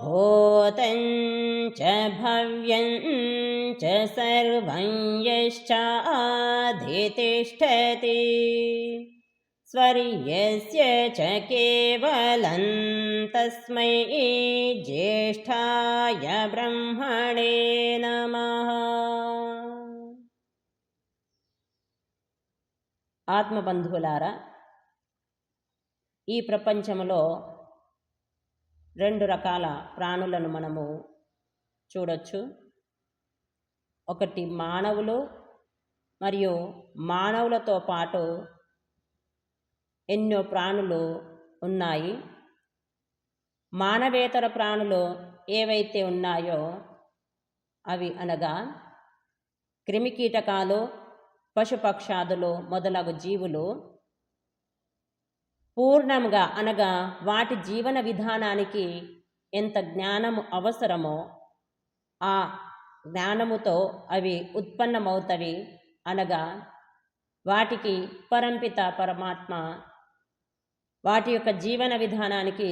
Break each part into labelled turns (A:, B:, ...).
A: भूतं च भव्यं च सर्वं यश्चाधितिष्ठति स्वर्यस्य च केवलं तस्मै ज्येष्ठाय ब्रह्मणे नमः ఆత్మబంధువులారా ఈ ప్రపంచంలో రెండు రకాల ప్రాణులను మనము చూడొచ్చు. ఒకటి మానవులు మరియు మానవులతో పాటు ఎన్నో ప్రాణులు ఉన్నాయి. మానవేతర ప్రాణులు ఏవైతే ఉన్నాయో అవి అనగా క్రిమికీటకాలు పశుపక్షాదులు మొదలగు జీవులు పూర్ణంగా అనగా వాటి జీవన విధానానికి ఎంత జ్ఞానము అవసరమో ఆ జ్ఞానముతో అవి ఉత్పన్నమవుతవి అనగా వాటికి పరంపిత పరమాత్మ వాటి యొక్క జీవన విధానానికి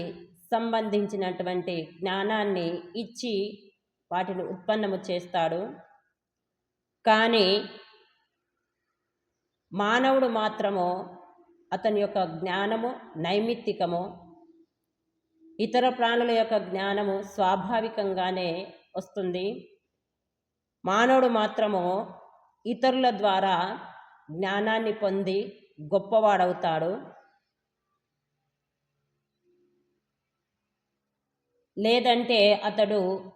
A: సంబంధించినటువంటి జ్ఞానాన్ని ఇచ్చి వాటిని ఉత్పన్నము చేస్తాడు. కానీ మానవుడు మాత్రము అతని యొక్క జ్ఞానము నైమిత్తికము. ఇతర ప్రాణుల యొక్క జ్ఞానము స్వాభావికంగానే వస్తుంది. మానవుడు మాత్రము ఇతరుల ద్వారా జ్ఞానాన్ని పొంది గొప్పవాడవుతాడు. లేదంటే అతడు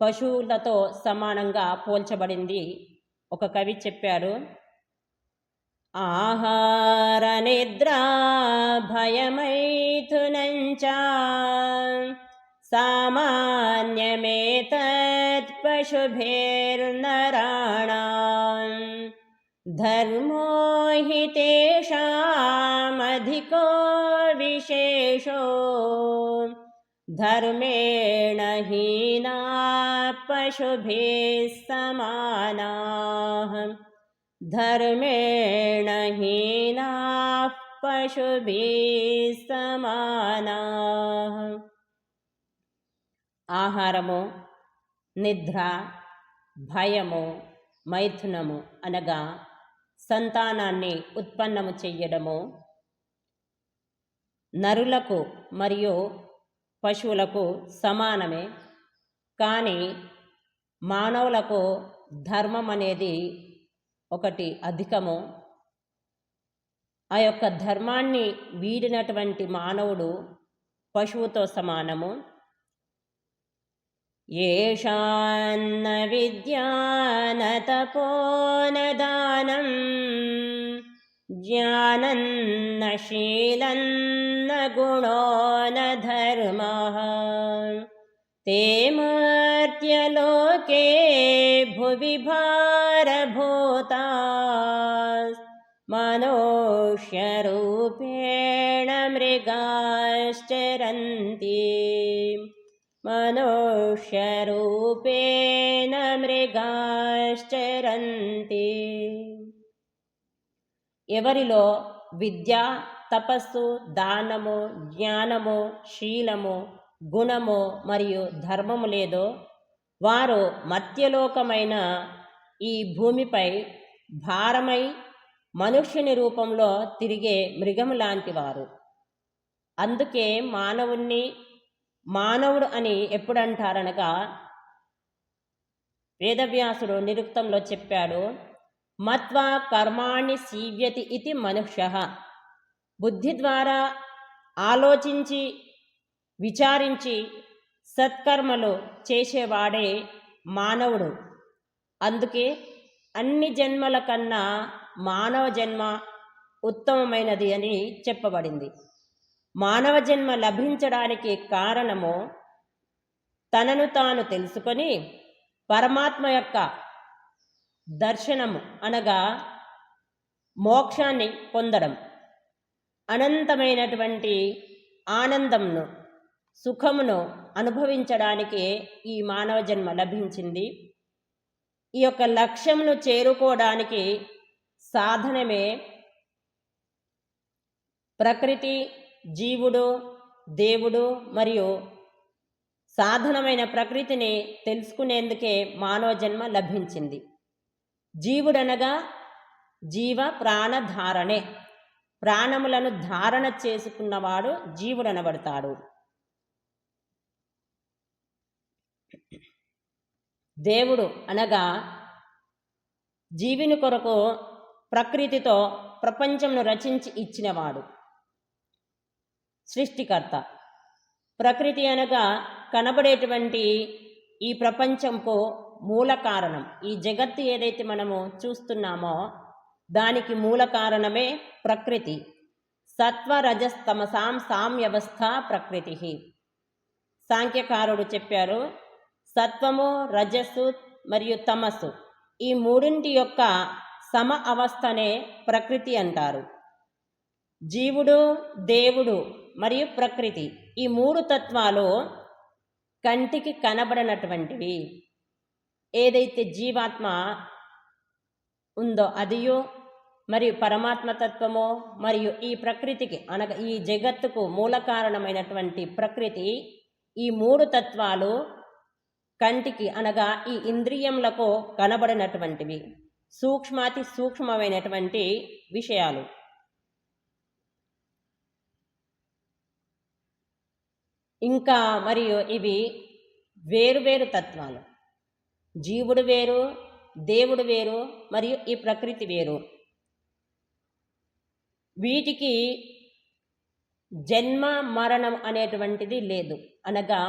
A: పశువులతో సమానంగా పోల్చబడింది. ఒక కవి చెప్పారు आहारनिद्राभयमैथुनञ्च सामान्यमेतत्पशुभिर्नराणाम् धर्मो हि तेषामधिको विशेषो धर्मेण हीना पशुभिः समानाः ధర్మేణ హీనాः పశుభిः ఆహారము నిద్ర భయము మైథునము అనగా సంతానాన్ని ఉత్పన్నము చెయ్యడము నరులకు మరియు పశువులకు సమానమే కానీ మానవులకు ధర్మం అనేది ఒకటి అధికము. ఆ యొక్క ధర్మాన్ని వీడినటువంటి మానవుడు పశువుతో సమానము. ఏషాన్న విద్యాన తపోనదానం జ్ఞానన్న శీలన్న గుణోన ధర్మ. ते मर्त्यलोके भुवि भारभूता मनुष्यरूपेण मृगाश्चरन्ति मनुष्यरूपेण మృగాశ్చరంతి ఎవరిలో విద్య తపస్సు దానము జ్ఞానము శీలము గుణము మరియు ధర్మము లేదో వారు మత్యలోకమైన ఈ భూమిపై భారమై మనుష్యుని రూపంలో తిరిగే మృగము లాంటి వారు. అందుకే మానవుణ్ణి మానవుడు అని ఎప్పుడంటారనగా వేదవ్యాసుడు నిరుక్తంలో చెప్పాడు మత్వా కర్మాణి సీవ్యతి ఇది మనుష్య. బుద్ధి ద్వారా ఆలోచించి విచారించి సత్కర్మలు చేసేవాడే మానవుడు. అందుకే అన్ని జన్మల కన్నా మానవ జన్మ ఉత్తమమైనది అని చెప్పబడింది. మానవ జన్మ లభించడానికి కారణము తనను తాను తెలుసుకొని పరమాత్మ యొక్క దర్శనము అనగా మోక్షాన్ని పొందడం. అనంతమైనటువంటి ఆనందంను సుఖమును అనుభవించడానికి ఈ మానవ జన్మ లభించింది. ఈ యొక్క లక్ష్యమును చేరుకోవడానికి సాధనమే ప్రకృతి జీవుడు దేవుడు మరియు సాధనమైన ప్రకృతిని తెలుసుకునేందుకే మానవ జన్మ లభించింది. జీవుడనగా జీవ ప్రాణధారణే ప్రాణములను ధారణ చేసుకున్నవాడు జీవుడనబడతాడు. దేవుడు అనగా జీవిని కొరకు ప్రకృతితో ప్రపంచంను రచించి ఇచ్చినవాడు. సృష్టికర్త. ప్రకృతి అనగా కనబడేటువంటి ఈ ప్రపంచంకు మూల కారణం. ఈ జగత్తు ఏదైతే మనము చూస్తున్నామో దానికి మూల కారణమే ప్రకృతి. సత్వరజస్తమసాం సామ్యవస్థ ప్రకృతి సాంఖ్యకారుడు చెప్పారు సత్వము రజస్సు మరియు తమస్సు. ఈ మూడింటి యొక్క సమ అవస్థనే ప్రకృతి అంటారు. జీవుడు దేవుడు మరియు ప్రకృతి ఈ మూడు తత్వాలు కంటికి కనబడనటువంటివి. ఏదైతే జీవాత్మ ఉందో అదియు మరియు పరమాత్మ తత్వమో మరియు ఈ ప్రకృతికి అనగా ఈ జగత్తుకు మూల కారణమైనటువంటి ప్రకృతి ఈ మూడు తత్వాలు కంటికి అనగా ఈ ఇంద్రియములకు కనబడినటువంటివి సూక్ష్మాతి సూక్ష్మమైనటువంటి విషయాలు. ఇంకా మరియు ఇవి వేరువేరు తత్వాలు. జీవుడు వేరు దేవుడు వేరు మరియు ఈ ప్రకృతి వేరు. వీటికి జన్మ మరణం అనేటువంటిది లేదు. అనగా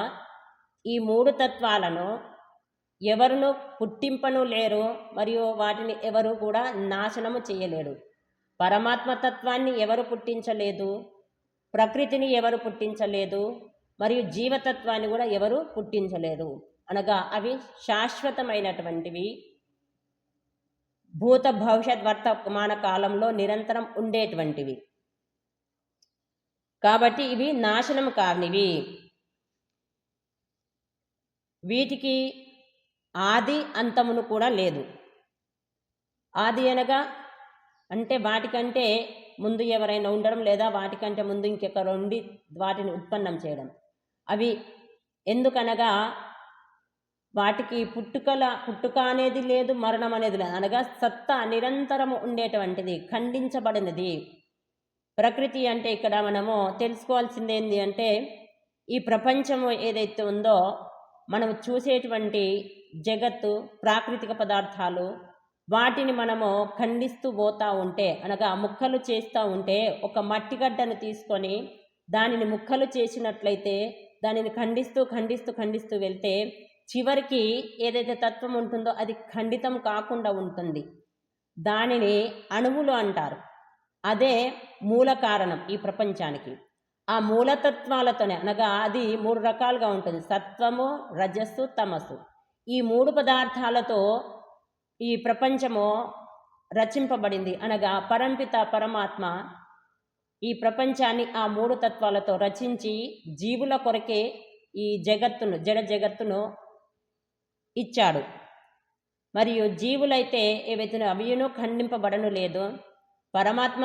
A: ఈ మూడు తత్వాలను ఎవరును పుట్టింపను లేరు మరియు వాటిని ఎవరు కూడా నాశనము చేయలేడు పరమాత్మ తత్వాన్ని ఎవరు పుట్టించలేదు? ప్రకృతిని ఎవరు పుట్టించలేదు? మరియు జీవతత్వాన్ని కూడా ఎవరు పుట్టించలేదు? అనగా అవి శాశ్వతమైనటువంటివి. భూత భవిష్యత్ వర్తమాన కాలంలో నిరంతరం ఉండేటువంటివి. కాబట్టి ఇవి నాశనం కానివి. వీటికి ఆది అంతమును కూడా లేదు. ఆది అనగా అంటే వాటికంటే ముందు ఎవరైనా ఉండడం లేదా వాటికంటే ముందు ఇంకెక్కడ ఉండి వాటిని ఉత్పన్నం చేయడం. అవి ఎందుకనగా వాటికి పుట్టుకల పుట్టుక అనేది లేదు మరణం అనేది లేదు. అనగా సత్తా నిరంతరము ఉండేటువంటిది ఖండించబడినది. ప్రకృతి అంటే ఇక్కడ మనము తెలుసుకోవాల్సింది ఏంటి అంటే ఈ ప్రపంచము ఏదైతే ఉందో మనం చూసేటువంటి జగత్తు ప్రాకృతిక పదార్థాలు వాటిని మనము ఖండిస్తూ పోతూ ఉంటే అనగా ముక్కలు చేస్తూ ఉంటే ఒక మట్టిగడ్డను తీసుకొని దానిని ముక్కలు చేసినట్లయితే దానిని ఖండిస్తూ ఖండిస్తూ ఖండిస్తూ వెళ్తే చివరికి ఏదైతే తత్వం ఉంటుందో అది ఖండితం కాకుండా ఉంటుంది. దానిని అణువులు అంటారు. అదే మూల కారణం ఈ ప్రపంచానికి. ఆ మూలతత్వాలతోనే అనగా అది మూడు రకాలుగా ఉంటుంది. సత్వము రజస్సు తమస్సు. ఈ మూడు పదార్థాలతో ఈ ప్రపంచము రచింపబడింది. అనగా పరంపిత పరమాత్మ ఈ ప్రపంచాన్ని ఆ మూడు తత్వాలతో రచించి జీవుల కొరకే ఈ జగత్తును జడ జగత్తును ఇచ్చాడు. మరియు జీవులైతే ఏవైతే అవియును ఖండింపబడను లేదు పరమాత్మ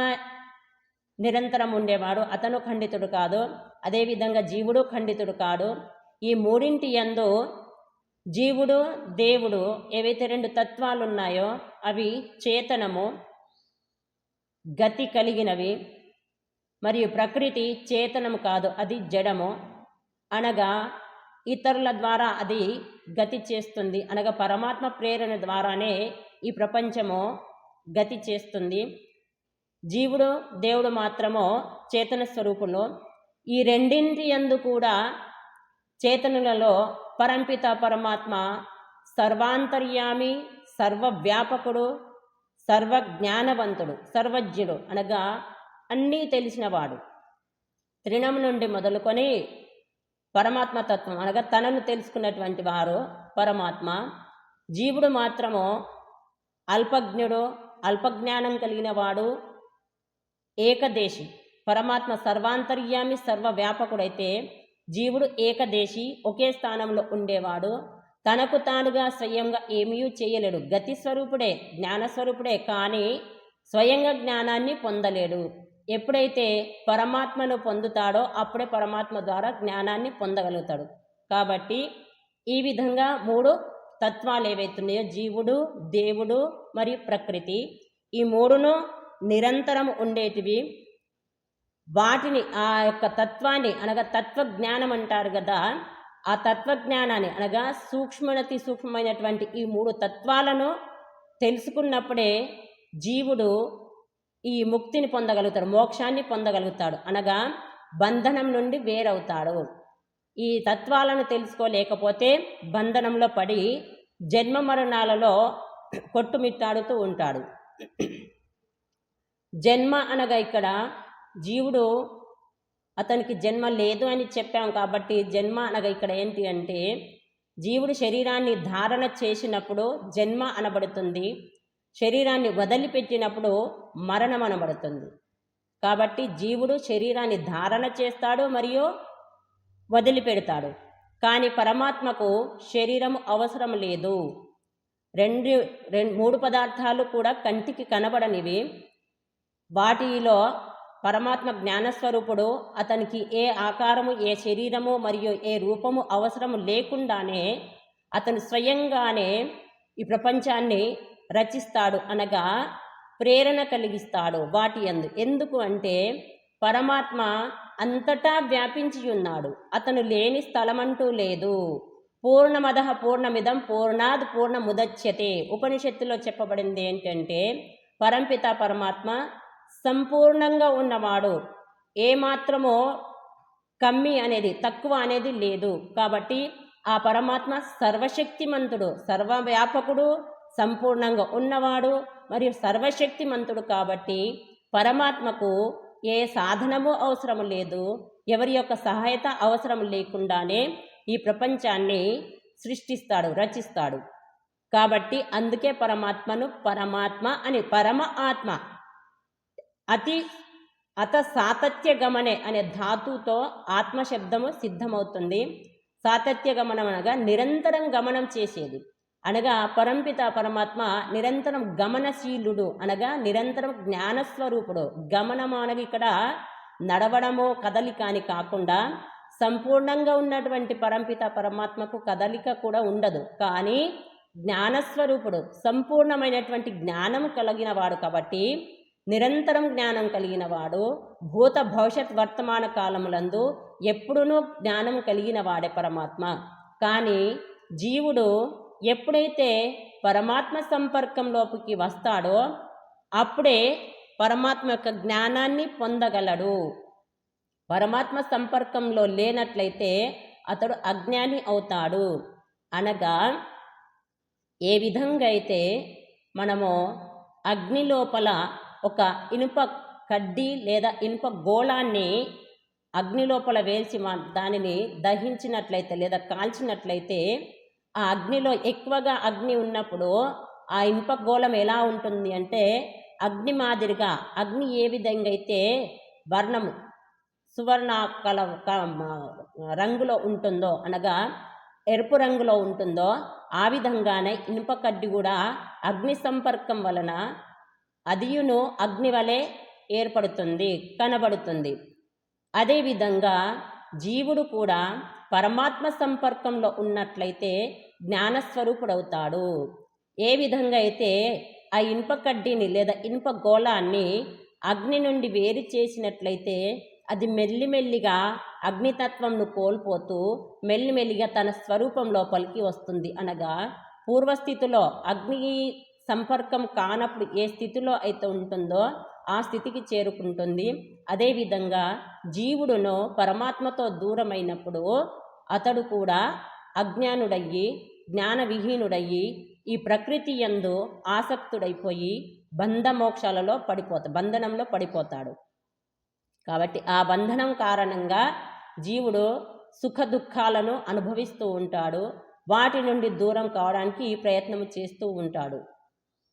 A: నిరంతరం ఉండేవాడు. అతను ఖండితుడు కాదు. అదేవిధంగా జీవుడు ఖండితుడు కాడు. ఈ మూడింటి యందు జీవుడు దేవుడు ఏవైతే రెండు తత్వాలు ఉన్నాయో అవి చేతనము గతి కలిగినవి మరియు ప్రకృతి చేతనము కాదు అది జడము. అనగా ఇతరుల ద్వారా అది గతి చేస్తుంది. అనగా పరమాత్మ ప్రేరణ ద్వారానే ఈ ప్రపంచము గతి చేస్తుంది. జీవుడు దేవుడు మాత్రమో చేతన స్వరూపులు ఈ రెండింటి యందు కూడా చేతనులలో పరంపిత పరమాత్మ సర్వాంతర్యామి సర్వవ్యాపకుడు సర్వజ్ఞానవంతుడు సర్వజ్ఞుడు అనగా అన్నీ తెలిసినవాడు. త్రిణం నుండి మొదలుకొని పరమాత్మ తత్వం అనగా తనను తెలుసుకున్నటువంటి వారు పరమాత్మ జీవుడు మాత్రము అల్పజ్ఞుడు అల్పజ్ఞానం కలిగిన వాడు ఏకదేశి. పరమాత్మ సర్వాంతర్యామి సర్వవ్యాపకుడైతే జీవుడు ఏకదేశి ఒకే స్థానంలో ఉండేవాడు. తనకు తానుగా స్వయంగా ఏమీ చేయలేడు. గతి స్వరూపుడే జ్ఞానస్వరూపుడే కానీ స్వయంగా జ్ఞానాన్ని పొందలేడు. ఎప్పుడైతే పరమాత్మను పొందుతాడో అప్పుడే పరమాత్మ ద్వారా జ్ఞానాన్ని పొందగలుగుతాడు. కాబట్టి ఈ విధంగా మూడు తత్వాలు ఏవైతున్నాయో జీవుడు దేవుడు మరియు ప్రకృతి. ఈ మూడును నిరంతరం ఉండేటివి. వాటిని ఆ యొక్క తత్వాన్ని అనగా తత్వజ్ఞానం అంటారు కదా ఆ తత్వజ్ఞానాన్ని అనగా సూక్ష్మనతి సూక్ష్మమైనటువంటి ఈ మూడు తత్వాలను తెలుసుకున్నప్పుడే జీవుడు ఈ ముక్తిని పొందగలుగుతాడు మోక్షాన్ని పొందగలుగుతాడు. అనగా బంధనం నుండి వేరవుతాడు. ఈ తత్వాలను తెలుసుకోలేకపోతే బంధనంలో పడి జన్మ మరణాలలో కొట్టుమిట్టాడుతూ ఉంటాడు. జన్మ అనగా ఇక్కడ జీవుడు అతనికి జన్మ లేదు అని చెప్పాం కాబట్టి జన్మ అనగా ఇక్కడ ఏంటి అంటే జీవుడు శరీరాన్ని ధారణ చేసినప్పుడు జన్మ అనబడుతుంది. శరీరాన్ని వదిలిపెట్టినప్పుడు మరణం అనబడుతుంది. కాబట్టి జీవుడు శరీరాన్ని ధారణ చేస్తాడు మరియు వదిలిపెడతాడు. కానీ పరమాత్మకు శరీరం అవసరం లేదు. రెండు రెండు మూడు పదార్థాలు కూడా కంటికి కనబడనివి. వాటిలో పరమాత్మ జ్ఞానస్వరూపుడు అతనికి ఏ ఆకారము ఏ శరీరము మరియు ఏ రూపము అవసరము లేకుండానే అతను స్వయంగానే ఈ ప్రపంచాన్ని రచిస్తాడు అనగా ప్రేరణ కలిగిస్తాడు వాటి అందు ఎందుకు అంటే పరమాత్మ అంతటా వ్యాపించి ఉన్నాడు అతను లేని స్థలమంటూ లేదు. పూర్ణమద పూర్ణమిదం పూర్ణాద్ పూర్ణముదచ్యతే. ఉపనిషత్తులో చెప్పబడింది ఏంటంటే పరంపిత పరమాత్మ సంపూర్ణంగా ఉన్నవాడు. ఏమాత్రమో కమ్మి అనేది తక్కువ అనేది లేదు. కాబట్టి ఆ పరమాత్మ సర్వశక్తిమంతుడు సర్వవ్యాపకుడు సంపూర్ణంగా ఉన్నవాడు మరియు సర్వశక్తిమంతుడు కాబట్టి పరమాత్మకు ఏ సాధనము అవసరం లేదు. ఎవరి యొక్క సహాయత అవసరం లేకుండానే ఈ ప్రపంచాన్ని సృష్టిస్తాడు రచిస్తాడు. కాబట్టి అందుకే పరమాత్మను పరమాత్మ అని పరమ ఆత్మ అతి అత సాతత్య గమనే అనే ధాతుతో ఆత్మశబ్దము సిద్ధమవుతుంది. సాతత్య గమనం అనగా నిరంతరం గమనం చేసేది. అనగా పరంపిత పరమాత్మ నిరంతరం గమనశీలుడు అనగా నిరంతరం జ్ఞానస్వరూపుడు. గమనం అనగా ఇక్కడ నడవడమో కదలిక అని కాకుండా సంపూర్ణంగా ఉన్నటువంటి పరంపిత పరమాత్మకు కదలిక కూడా ఉండదు. కానీ జ్ఞానస్వరూపుడు సంపూర్ణమైనటువంటి జ్ఞానం కలిగిన వాడు కాబట్టి నిరంతరం జ్ఞానం కలిగినవాడు భూత భవిష్యత్ వర్తమాన కాలములందు ఎప్పుడునూ జ్ఞానం కలిగిన వాడే పరమాత్మ. కానీ జీవుడు ఎప్పుడైతే పరమాత్మ సంపర్కంలోకి వస్తాడో అప్పుడే పరమాత్మ యొక్క జ్ఞానాన్ని పొందగలడు. పరమాత్మ సంపర్కంలో లేనట్లయితే అతడు అజ్ఞాని అవుతాడు. అనగా ఏ విధంగా అయితే మనము అగ్ని లోపల ఒక ఇనుప కడ్డీ లేదా ఇనుప గోళాన్ని అగ్ని లోపల వేల్చి మా దానిని దహించినట్లయితే లేదా కాల్చినట్లయితే ఆ అగ్నిలో ఎక్కువగా అగ్ని ఉన్నప్పుడు ఆ ఇనుప గోళం ఎలా ఉంటుంది అంటే అగ్ని మాదిరిగా అగ్ని ఏ విధంగా అయితే వర్ణము సువర్ణ కల రంగులో ఉంటుందో అనగా ఎరుపు రంగులో ఉంటుందో ఆ విధంగానే ఇనుప కడ్డి కూడా అగ్ని సంపర్కం వలన అదియును అగ్ని వలె ఏర్పడుతుంది కనబడుతుంది. అదేవిధంగా జీవుడు కూడా పరమాత్మ సంపర్కంలో ఉన్నట్లయితే జ్ఞానస్వరూపుడవుతాడు. ఏ విధంగా అయితే ఆ ఇనుప కడ్డీని లేదా ఇనుప గోళాన్ని అగ్ని నుండి వేరు చేసినట్లయితే అది మెల్లిమెల్లిగా అగ్నితత్వంను కోల్పోతూ మెల్లిమెల్లిగా తన స్వరూపం లోపలికి వస్తుంది అనగా పూర్వస్థితిలో అగ్ని సంపర్కం కానప్పుడు ఏ స్థితిలో అయితే ఉంటుందో ఆ స్థితికి చేరుకుంటుంది. అదేవిధంగా జీవుడును పరమాత్మతో దూరమైనప్పుడు అతడు కూడా అజ్ఞానుడయ్యి జ్ఞానవిహీనుడయ్యి ఈ ప్రకృతి యందు ఆసక్తుడైపోయి బంధమోక్షాలలో పడిపోతా బంధనంలో పడిపోతాడు. కాబట్టి ఆ బంధనం కారణంగా జీవుడు సుఖ దుఃఖాలను అనుభవిస్తూ ఉంటాడు. వాటి నుండి దూరం కావడానికి ప్రయత్నం చేస్తూ ఉంటాడు.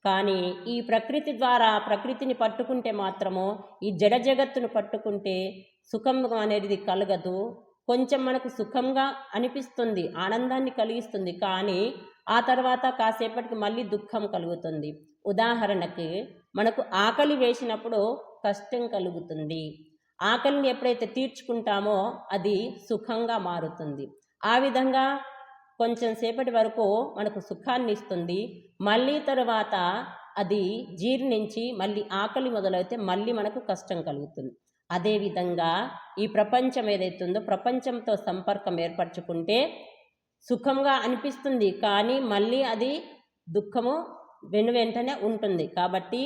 A: కానీ ఈ ప్రకృతి ద్వారా ప్రకృతిని పట్టుకుంటే మాత్రము ఈ జడ జగత్తును పట్టుకుంటే సుఖం అనేది కలగదు. కొంచెం మనకు సుఖంగా అనిపిస్తుంది ఆనందాన్ని కలిగిస్తుంది. కానీ ఆ తర్వాత కాసేపటికి మళ్ళీ దుఃఖం కలుగుతుంది. ఉదాహరణకి మనకు ఆకలి వేసినప్పుడు కష్టం కలుగుతుంది. ఆకలిని ఎప్పుడైతే తీర్చుకుంటామో అది సుఖంగా మారుతుంది. ఆ విధంగా కొంచెం సేపటి వరకు మనకు సుఖాన్ని ఇస్తుంది మళ్ళీ తర్వాత అది జీర్ణించి మళ్ళీ ఆకలి మొదలైతే మళ్ళీ మనకు కష్టం కలుగుతుంది. అదేవిధంగా ఈ ప్రపంచం ఏదైతుందో ప్రపంచంతో సంపర్కం ఏర్పరచుకుంటే సుఖంగా అనిపిస్తుంది. కానీ మళ్ళీ అది దుఃఖము వెను వెంటనే ఉంటుంది. కాబట్టి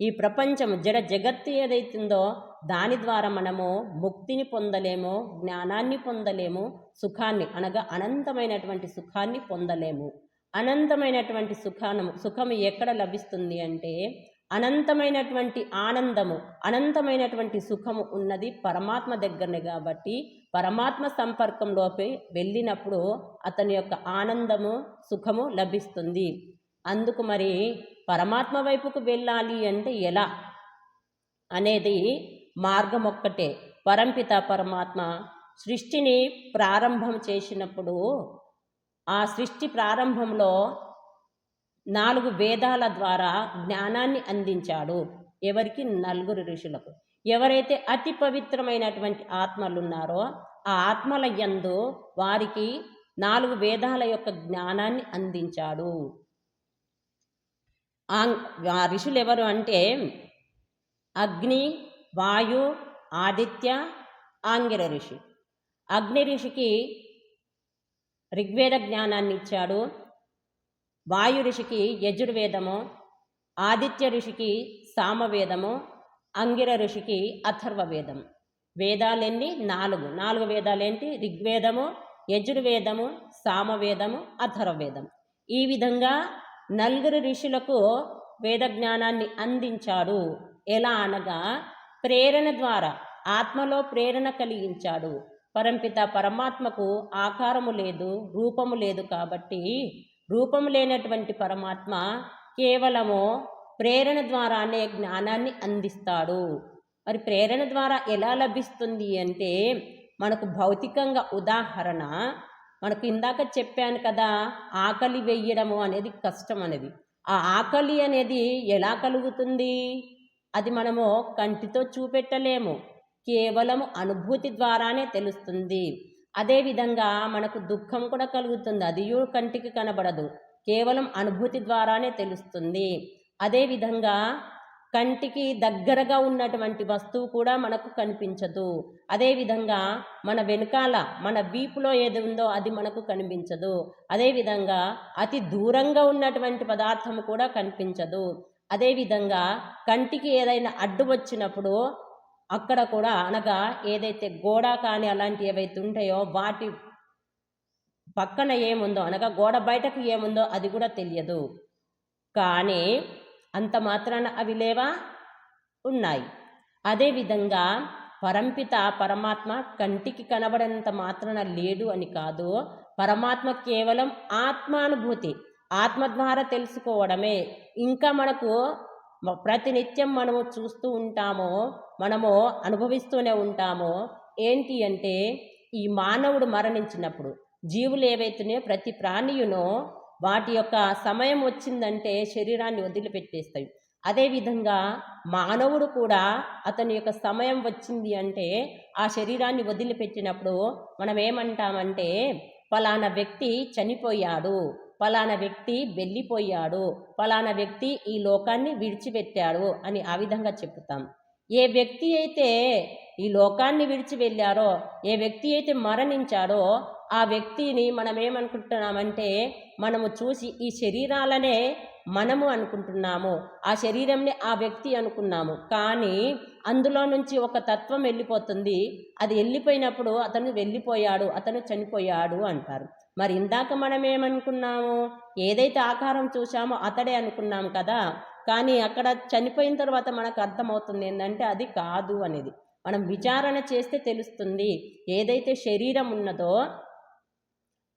A: ఈ ప్రపంచం జడ జగత్తు ఏదైతుందో దాని ద్వారా మనము ముక్తిని పొందలేము జ్ఞానాన్ని పొందలేము సుఖాన్ని అనగా అనంతమైనటువంటి సుఖాన్ని పొందలేము. అనంతమైనటువంటి సుఖానము సుఖము ఎక్కడ లభిస్తుంది అంటే అనంతమైనటువంటి ఆనందము అనంతమైనటువంటి సుఖము ఉన్నది పరమాత్మ దగ్గరనే కాబట్టి పరమాత్మ సంపర్కంలోకి వెళ్ళినప్పుడు అతని యొక్క ఆనందము సుఖము లభిస్తుంది. అందుకు మరి పరమాత్మ వైపుకు వెళ్ళాలి అంటే ఎలా? అనేది మార్గం ఒక్కటే పరంపిత పరమాత్మ సృష్టిని ప్రారంభం చేసినప్పుడు ఆ సృష్టి ప్రారంభంలో నాలుగు వేదాల ద్వారా జ్ఞానాన్ని అందించాడు. ఎవరికి? నలుగురు ఋషులకు. ఎవరైతే అతి పవిత్రమైనటువంటి ఆత్మలు ఉన్నారో ఆ ఆత్మల యందు వారికి నాలుగు వేదాల యొక్క జ్ఞానాన్ని అందించాడు. ఆ ఆ ఋషులు ఎవరు అంటే అగ్ని వాయు ఆదిత్య ఆంగిర ఋషి. అగ్ని ఋషికి ఋగ్వేద జ్ఞానాన్ని ఇచ్చాడు వాయు ఋషికి యజుర్వేదము ఆదిత్య ఋషికి సామవేదము అంగిర ఋషికి అథర్వవేదం వేదాలన్నీ? నాలుగు. నాలుగు వేదాలేంటి? ఋగ్వేదము యజుర్వేదము సామవేదము అథర్వవేదం ఈ విధంగా నలుగురు ఋషులకు వేద జ్ఞానాన్ని అందించాడు. ఎలా అనగా ప్రేరణ ద్వారా ఆత్మలో ప్రేరణ కలిగించాడు. పరంపిత పరమాత్మకు ఆకారము లేదు రూపము లేదు కాబట్టి రూపము లేనటువంటి పరమాత్మ కేవలము ప్రేరణ ద్వారానే జ్ఞానాన్ని అందిస్తాడు. మరి ప్రేరణ ద్వారా ఎలా లభిస్తుంది అంటే మనకు భౌతికంగా ఉదాహరణ మనకు ఇందాక చెప్పాను కదా ఆకలి వెయ్యడము అనేది కష్టం అనేది. ఆ ఆకలి అనేది ఎలా కలుగుతుంది? అది మనము కంటితో చూపెట్టలేము. కేవలం అనుభూతి ద్వారానే తెలుస్తుంది. అదేవిధంగా మనకు దుఃఖం కూడా కలుగుతుంది. అది కంటికి కనబడదు. కేవలం అనుభూతి ద్వారానే తెలుస్తుంది. అదేవిధంగా కంటికి దగ్గరగా ఉన్నటువంటి వస్తువు కూడా మనకు కనిపించదు. అదేవిధంగా మన వెనకాల మన వీపులో ఏది ఉందో అది మనకు కనిపించదు. అదేవిధంగా అతి దూరంగా ఉన్నటువంటి పదార్థం కూడా కనిపించదు. అదేవిధంగా కంటికి ఏదైనా అడ్డు వచ్చినప్పుడు అక్కడ కూడా అనగా ఏదైతే గోడ కానీ అలాంటి ఏవైతే ఉంటాయో వాటి పక్కన ఏముందో అనగా గోడ బయటకు ఏముందో అది కూడా తెలియదు. కానీ అంత మాత్రాన అవి లేవా? ఉన్నాయి. అదేవిధంగా పరంపిత పరమాత్మ కంటికి కనబడినంత మాత్రాన లేడు అని కాదు. పరమాత్మ కేవలం ఆత్మానుభూతి. ఆత్మ ద్వారా తెలుసుకోవడమే. ఇంకా మనకు ప్రతినిత్యం మనము చూస్తూ ఉంటామో మనము అనుభవిస్తూనే ఉంటామో ఏంటి అంటే ఈ మానవుడు మరణించినప్పుడు జీవులు ఏవైతున్నాయో ప్రతి ప్రాణియునో వాటి యొక్క సమయం వచ్చిందంటే శరీరాన్ని వదిలిపెట్టేస్తాయి. అదేవిధంగా మానవుడు కూడా అతని యొక్క సమయం వచ్చింది అంటే ఆ శరీరాన్ని వదిలిపెట్టినప్పుడు మనం ఏమంటామంటే ఫలానా వ్యక్తి చనిపోయాడు. ఫలానా వ్యక్తి వెళ్ళిపోయాడు. ఫలానా వ్యక్తి ఈ లోకాన్ని విడిచిపెట్టాడు అని ఆ విధంగా చెప్తాం ఏ వ్యక్తి అయితే ఈ లోకాన్ని విడిచి వెళ్ళారో ఏ వ్యక్తి అయితే మరణించాడో ఆ వ్యక్తిని మనం ఏమనుకుంటున్నామంటే మనము చూసి ఈ శరీరాలనే మనము అనుకుంటున్నాము. ఆ శరీరంని ఆ వ్యక్తి అనుకున్నాము. కానీ అందులో నుంచి ఒక తత్వం వెళ్ళిపోతుంది. అది వెళ్ళిపోయినప్పుడు అతను వెళ్ళిపోయాడు అతను చనిపోయాడు అంటారు. మరి ఇందాక మనం ఏమనుకున్నాము ఏదైతే ఆకారం చూసామో అతడే అనుకున్నాం కదా? కానీ అక్కడ చనిపోయిన తర్వాత మనకు అర్థమవుతుంది ఏంటంటే అది కాదు అనేది. మనం విచారణ చేస్తే తెలుస్తుంది ఏదైతే శరీరం ఉన్నదో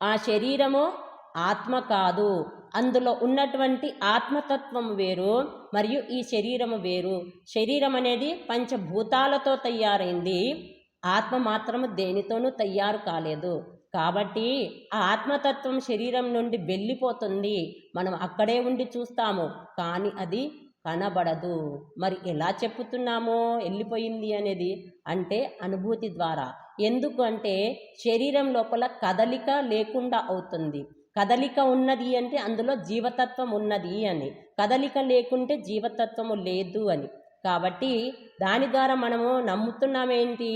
A: ఆ శరీరము ఆత్మ కాదు. అందులో ఉన్నటువంటి ఆత్మతత్వం వేరు మరియు ఈ శరీరము వేరు. శరీరం అనేది పంచభూతాలతో తయారైంది. ఆత్మ మాత్రము దేనితోనూ తయారు కాలేదు. కాబట్టి ఆ ఆత్మతత్వం శరీరం నుండి వెళ్ళిపోతుంది. మనం అక్కడే ఉండి చూస్తాము. కానీ అది కనబడదు. మరి ఎలా చెప్పుతున్నామో వెళ్ళిపోయింది అనేది అంటే అనుభూతి ద్వారా. ఎందుకు అంటే శరీరం లోపల కదలిక లేకుండా అవుతుంది. కదలిక ఉన్నది అంటే అందులో జీవతత్వం ఉన్నది అని. కదలిక లేకుంటే జీవతత్వము లేదు అని. కాబట్టి దాని ద్వారా మనము నమ్ముతున్నామేంటి?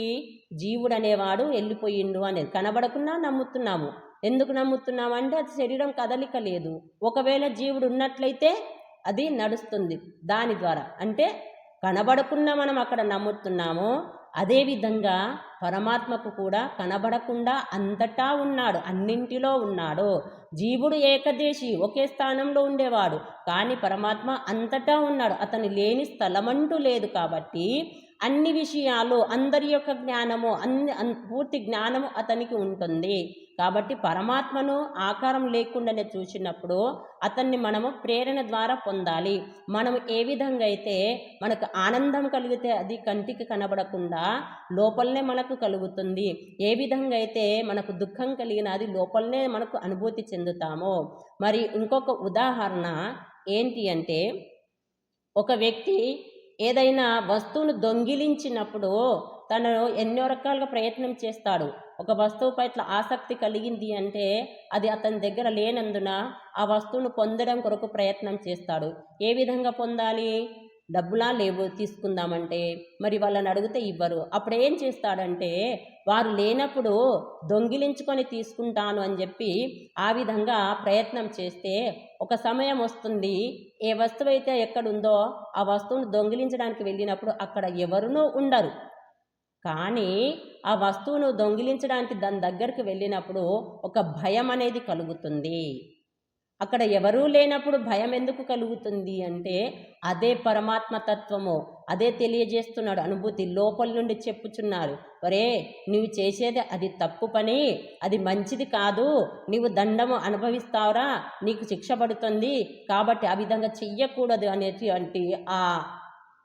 A: జీవుడు అనేవాడు వెళ్ళిపోయిండు అనేది. కనబడకుండా నమ్ముతున్నాము. ఎందుకు నమ్ముతున్నాము అంటే అది శరీరం కదలిక లేదు. ఒకవేళ జీవుడు ఉన్నట్లయితే అది నడుస్తుంది దాని ద్వారా. అంటే కనబడకుండా మనం అక్కడ నమ్ముతున్నాము. అదేవిధంగా పరమాత్మకు కూడా కనబడకుండా అంతటా ఉన్నాడు. అన్నింటిలో ఉన్నాడు. జీవుడు ఏకదేశి ఒకే స్థానంలో ఉండేవాడు. కానీ పరమాత్మ అంతటా ఉన్నాడు. అతను లేని స్థలమంటూ లేదు కాబట్టి అన్ని విషయాలు అందరి యొక్క జ్ఞానము అన్ని పూర్తి జ్ఞానము అతనికి ఉంటుంది. కాబట్టి పరమాత్మను ఆకారం లేకుండానే చూసినప్పుడు అతన్ని మనము ప్రేరణ ద్వారా పొందాలి. మనం ఏ విధంగా అయితే మనకు ఆనందం కలిగితే అది కంటికి కనబడకుండా లోపలనే మనకు కలుగుతుంది. ఏ విధంగా అయితే మనకు దుఃఖం కలిగిన అది లోపలనే మనకు అనుభూతి చెందుతామో. మరి ఇంకొక ఉదాహరణ ఏంటి అంటే ఒక వ్యక్తి ఏదైనా వస్తువును దొంగిలించినప్పుడు తను ఎన్నో రకాలుగా ప్రయత్నం చేస్తాడు. ఒక వస్తువు పట్ల ఆసక్తి కలిగింది అంటే అది అతని దగ్గర లేనందున ఆ వస్తువును పొందడం కొరకు ప్రయత్నం చేస్తాడు. ఏ విధంగా పొందాలి? డబ్బులా లేవు తీసుకుందామంటే మరి వాళ్ళని అడిగితే ఇవ్వరు. అప్పుడు ఏం చేస్తాడంటే వారు లేనప్పుడు దొంగిలించుకొని తీసుకుంటాను అని చెప్పి ఆ విధంగా ప్రయత్నం చేస్తే ఒక సమయం వస్తుంది. ఏ వస్తువు అయితే ఎక్కడుందో ఆ వస్తువును దొంగిలించడానికి వెళ్ళినప్పుడు అక్కడ ఎవరునూ ఉండరు. కానీ ఆ వస్తువును దొంగిలించడానికి దాని దగ్గరికి వెళ్ళినప్పుడు ఒక భయం అనేది కలుగుతుంది. అక్కడ ఎవరూ లేనప్పుడు భయం ఎందుకు కలుగుతుంది అంటే అదే పరమాత్మ తత్వము అదే తెలియజేస్తున్నాడు అనుభూతి లోపల నుండి చెప్పుచున్నారు. ఒరే నువ్వు చేసేది అది తప్పు పని అది మంచిది కాదు నీవు దండము అనుభవిస్తావురా నీకు శిక్ష పడుతుంది కాబట్టి ఆ విధంగా చెయ్యకూడదు అనేటువంటి ఆ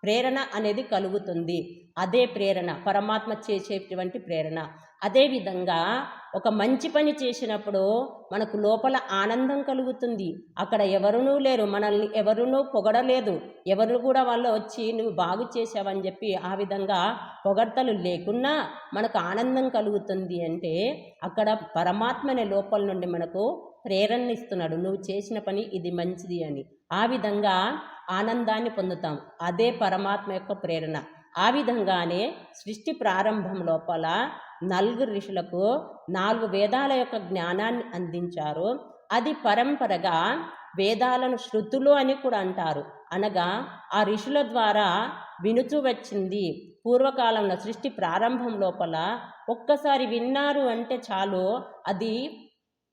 A: ప్రేరణ అనేది కలుగుతుంది. అదే ప్రేరణ పరమాత్మ చేసేటువంటి ప్రేరణ. అదేవిధంగా ఒక మంచి పని చేసినప్పుడు మనకు లోపల ఆనందం కలుగుతుంది. అక్కడ ఎవరునూ లేరు మనల్ని ఎవరునూ పొగడలేదు. ఎవరు కూడా వాళ్ళు వచ్చి నువ్వు బాగు చేసావని చెప్పి ఆ విధంగా పొగడ్తలు లేకున్నా మనకు ఆనందం కలుగుతుంది అంటే అక్కడ పరమాత్మ అనే లోపల నుండి మనకు ప్రేరణ ఇస్తున్నాడు. నువ్వు చేసిన పని ఇది మంచిది అని. ఆ విధంగా ఆనందాన్ని పొందుతాం. అదే పరమాత్మ యొక్క ప్రేరణ. ఆ విధంగానే సృష్టి ప్రారంభం లోపల నలుగురు ఋషులకు నాలుగు వేదాల యొక్క జ్ఞానాన్ని అందించారు. అది పరంపరగా వేదాలను శృతులు అని కూడా అంటారు. అనగా ఆ ఋషుల ద్వారా వినుచూ వచ్చింది. పూర్వకాలంలో సృష్టి ప్రారంభం లోపల ఒక్కసారి విన్నారు అంటే చాలు అది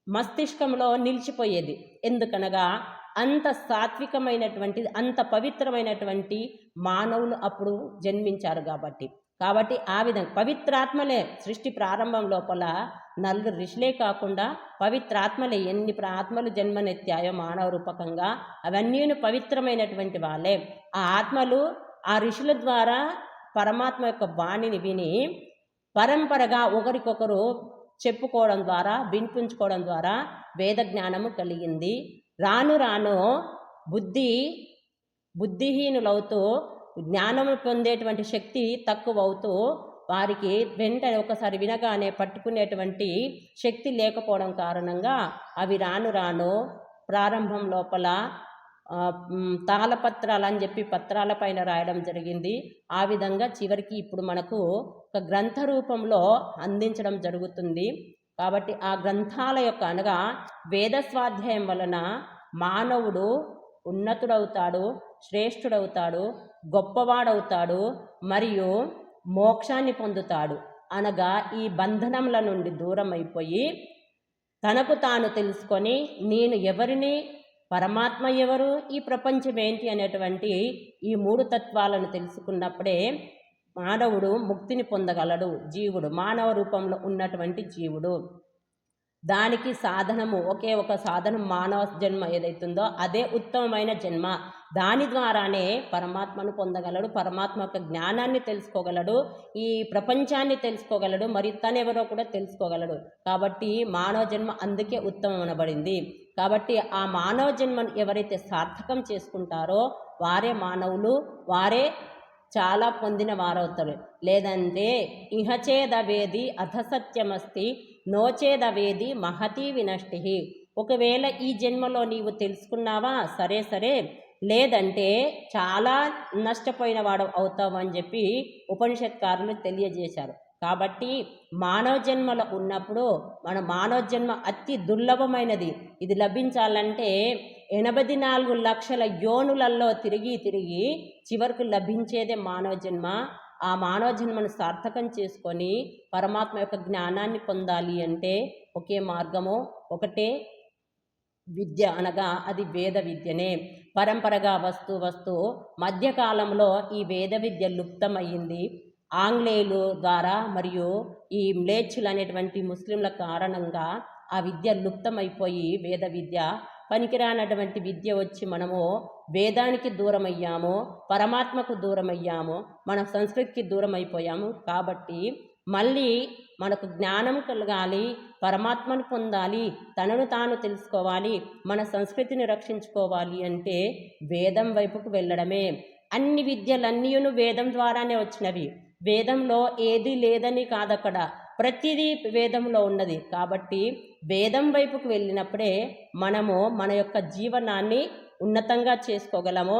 A: మస్తిష్కంలో నిలిచిపోయేది. ఎందుకనగా అంత సాత్వికమైనటువంటి అంత పవిత్రమైనటువంటి మానవులు అప్పుడు జన్మించారు కాబట్టి. కాబట్టి ఆ విధంగా పవిత్రాత్మలే సృష్టి ప్రారంభం లోపల నలుగురు ఋషులే కాకుండా పవిత్రాత్మలే ఎన్ని ఆత్మలు జన్మనెత్తాయో మానవ రూపకంగా అవన్నీను పవిత్రమైనటువంటి వాళ్ళే. ఆ ఆత్మలు ఆ ఋషుల ద్వారా పరమాత్మ యొక్క వాణిని విని పరంపరగా ఒకరికొకరు చెప్పుకోవడం ద్వారా వినిపించుకోవడం ద్వారా వేద జ్ఞానము కలిగింది. రాను రాను బుద్ధి బుద్ధిహీనులవుతూ జ్ఞానం పొందేటువంటి శక్తి తక్కువ అవుతూ వారికి వెంటనే ఒకసారి వినగానే పట్టుకునేటువంటి శక్తి లేకపోవడం కారణంగా అవి రాను రాను ప్రారంభం లోపల తాళపత్రాలు అని చెప్పి పత్రాల పైన రాయడం జరిగింది. ఆ విధంగా చివరికి ఇప్పుడు మనకు ఒక గ్రంథ రూపంలో అందించడం జరుగుతుంది. కాబట్టి ఆ గ్రంథాల యొక్క అనగా వేద స్వాధ్యాయం వలన మానవుడు ఉన్నతుడవుతాడు శ్రేష్ఠుడవుతాడు గొప్పవాడవుతాడు మరియు మోక్షాన్ని పొందుతాడు. అనగా ఈ బంధనముల నుండి దూరం అయిపోయి తనకు తాను తెలుసుకొని నేను ఎవరిని పరమాత్మ ఎవరు ఈ ప్రపంచం ఏంటి అనేటువంటి ఈ మూడు తత్వాలను తెలుసుకున్నప్పుడే మానవుడు ముక్తిని పొందగలడు. జీవుడు మానవ రూపంలో ఉన్నటువంటి జీవుడు. దానికి సాధనము ఒకే ఒక సాధనం మానవ జన్మ ఏదైతుందో అదే ఉత్తమమైన జన్మ. దాని ద్వారానే పరమాత్మను పొందగలడు పరమాత్మ యొక్క జ్ఞానాన్ని తెలుసుకోగలడు ఈ ప్రపంచాన్ని తెలుసుకోగలడు మరి తనెవరో కూడా తెలుసుకోగలడు. కాబట్టి మానవ జన్మ అందుకే ఉత్తమం అనబడింది. కాబట్టి ఆ మానవ జన్మను ఎవరైతే సార్థకం చేసుకుంటారో వారే మానవులు వారే చాలా పొందిన వారవుతారు. లేదంటే ఇహచేదవేది అధసత్యమస్తి నోచేదవేది మహతి వినష్టి. ఒకవేళ ఈ జన్మలో నీవు తెలుసుకున్నావా? సరే సరే. లేదంటే చాలా నష్టపోయిన వాడు అవుతావు అని చెప్పి ఉపనిషత్కారులు తెలియజేశారు. కాబట్టి మానవ జన్మలో ఉన్నప్పుడు మన మానవ జన్మ అతి దుర్లభమైనది. ఇది లభించాలంటే ఎనభై నాలుగు లక్షల యోనులలో తిరిగి తిరిగి చివరకు లభించేదే మానవ జన్మ ఆ మానవ జన్మను సార్థకం చేసుకొని పరమాత్మ యొక్క జ్ఞానాన్ని పొందాలి అంటే ఒకే మార్గము ఒకటే విద్య అనగా అది వేద విద్యనే. పరంపరగా వస్తూ వస్తూ మధ్యకాలంలో ఈ వేద విద్య లుప్తమయ్యింది. ఆంగ్లేయులు ద్వారా మరియు ఈ మ్లేచ్చులు అనేటువంటి ముస్లింల కారణంగా ఆ విద్య లుప్తమైపోయి వేద విద్య పనికిరానటువంటి విద్య వచ్చి మనము వేదానికి దూరం అయ్యాము పరమాత్మకు దూరం మన సంస్కృతికి దూరం అయిపోయాము కాబట్టి మళ్ళీ మనకు జ్ఞానం కలగాలి పరమాత్మను పొందాలి తనను తాను తెలుసుకోవాలి మన సంస్కృతిని రక్షించుకోవాలి అంటే వేదం వైపుకు వెళ్ళడమే. అన్ని విద్యలన్నీయును వేదం ద్వారానే వచ్చినవి. వేదంలో ఏది లేదని కాదక్కడ. ప్రతిదీ వేదంలో ఉన్నది. కాబట్టి వేదం వైపుకు వెళ్ళినప్పుడే మనము మన యొక్క జీవనాన్ని ఉన్నతంగా చేసుకోగలము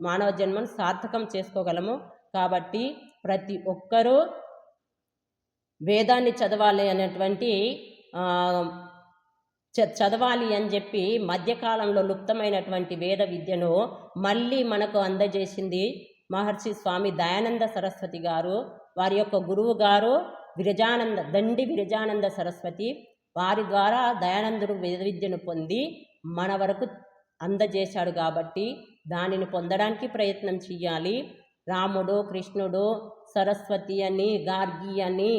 A: మానవ జన్మను సార్థకం చేసుకోగలము కాబట్టి ప్రతి ఒక్కరూ వేదాన్ని చదవాలి అనేటువంటి చదవాలి అని చెప్పి మధ్యకాలంలో లుప్తమైనటువంటి వేద విద్యను మళ్ళీ మనకు అందజేసింది మహర్షి స్వామి దయానంద సరస్వతి గారు. వారి యొక్క గురువు గారు విరజానంద దండి విరజానంద సరస్వతి. వారి ద్వారా దయానందుడు వేద విద్యను పొంది మన వరకు అందజేశాడు కాబట్టి దానిని పొందడానికి ప్రయత్నం చెయ్యాలి. రాముడు కృష్ణుడు సరస్వతి అని గార్గి అని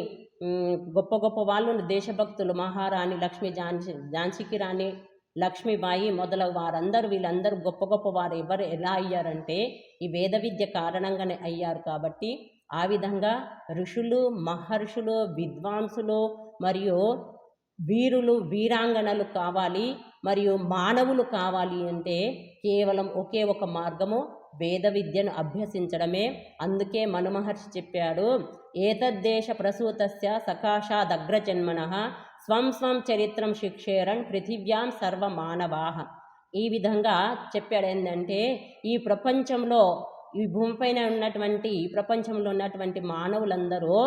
A: గొప్ప గొప్ప వాళ్ళు దేశభక్తులు మహారాణి లక్ష్మీ ఝాన్సీ ఝాన్సీకి రాణి లక్ష్మీబాయి మొదలగు వారందరూ వీళ్ళందరూ గొప్ప గొప్ప వారు ఎవరు ఎలా అయ్యారంటే ఈ వేద విద్య కారణంగానే అయ్యారు కాబట్టి ఆ విధంగా ఋషులు మహర్షులు విద్వాంసులు మరియు వీరులు వీరాంగణలు కావాలి. మరియు మానవులు కావాలి అంటే కేవలం ఒకే ఒక మార్గము వేద విద్యను అభ్యసించడమే. అందుకే మనుమహర్షి చెప్పాడు ఏతద్దేశ ప్రసూతస్య సకాశాదగ్రజన్మన స్వం స్వం చరిత్రం శిక్షేరన్ పృథివ్యాం సర్వమానవాహ ఈ విధంగా చెప్పాడు. ఏంటంటే ఈ ప్రపంచంలో ఈ భూమిపైన ఉన్నటువంటి ఈ ప్రపంచంలో ఉన్నటువంటి మానవులందరూ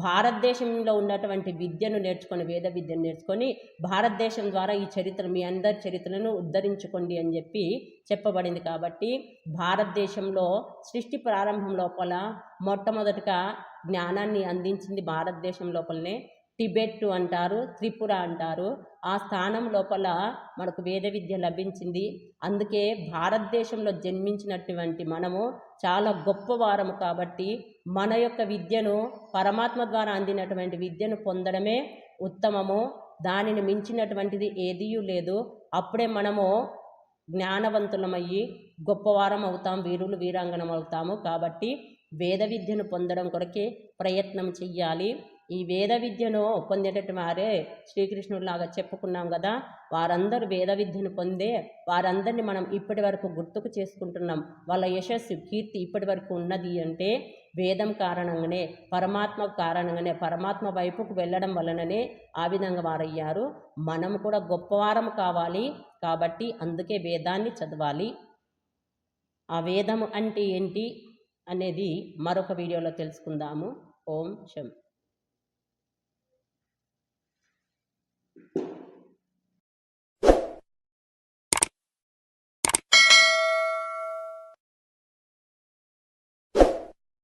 A: భారతదేశంలో ఉన్నటువంటి విద్యను నేర్చుకొని వేద విద్యను నేర్చుకొని భారతదేశం ద్వారా ఈ చరిత్ర మీ అందరి చరిత్రను ఉద్ధరించుకోండి అని చెప్పి చెప్పబడింది కాబట్టి భారతదేశంలో సృష్టి ప్రారంభం లోపల మొట్టమొదటిగా జ్ఞానాన్ని అందించింది భారతదేశం లోపలనే టిబెట్ అంటారు త్రిపుర అంటారు. ఆ స్థానం లోపల మనకు వేద విద్య లభించింది. అందుకే భారతదేశంలో జన్మించినటువంటి మనము చాలా గొప్పవారము కాబట్టి మన యొక్క విద్యను పరమాత్మ ద్వారా అందినటువంటి విద్యను పొందడమే ఉత్తమము. దానిని మించినటువంటిది ఏదీ లేదు. అప్పుడే మనము జ్ఞానవంతులమయ్యి గొప్పవారం అవుతాం వీరులు వీరాంగనం అవుతాము కాబట్టి వేద విద్యను పొందడం కొరకే ప్రయత్నం చెయ్యాలి. ఈ వేద విద్యను పొందేటట్టు వారే శ్రీకృష్ణుడిలాగా చెప్పుకున్నాం కదా వారందరూ వేద విద్యను పొందే వారందరినీ మనం ఇప్పటి వరకు గుర్తుకు చేసుకుంటున్నాం. వాళ్ళ యశస్సు కీర్తి ఇప్పటి వరకు ఉన్నది అంటే వేదం కారణంగానే పరమాత్మ కారణంగానే పరమాత్మ వైపుకు వెళ్ళడం వలననే ఆ విధంగా వారయ్యారు. మనం కూడా గొప్పవారం కావాలి కాబట్టి అందుకే వేదాన్ని చదవాలి. ఆ వేదము అంటే ఏంటి అనేది మరొక వీడియోలో తెలుసుకుందాము. ఓం శం.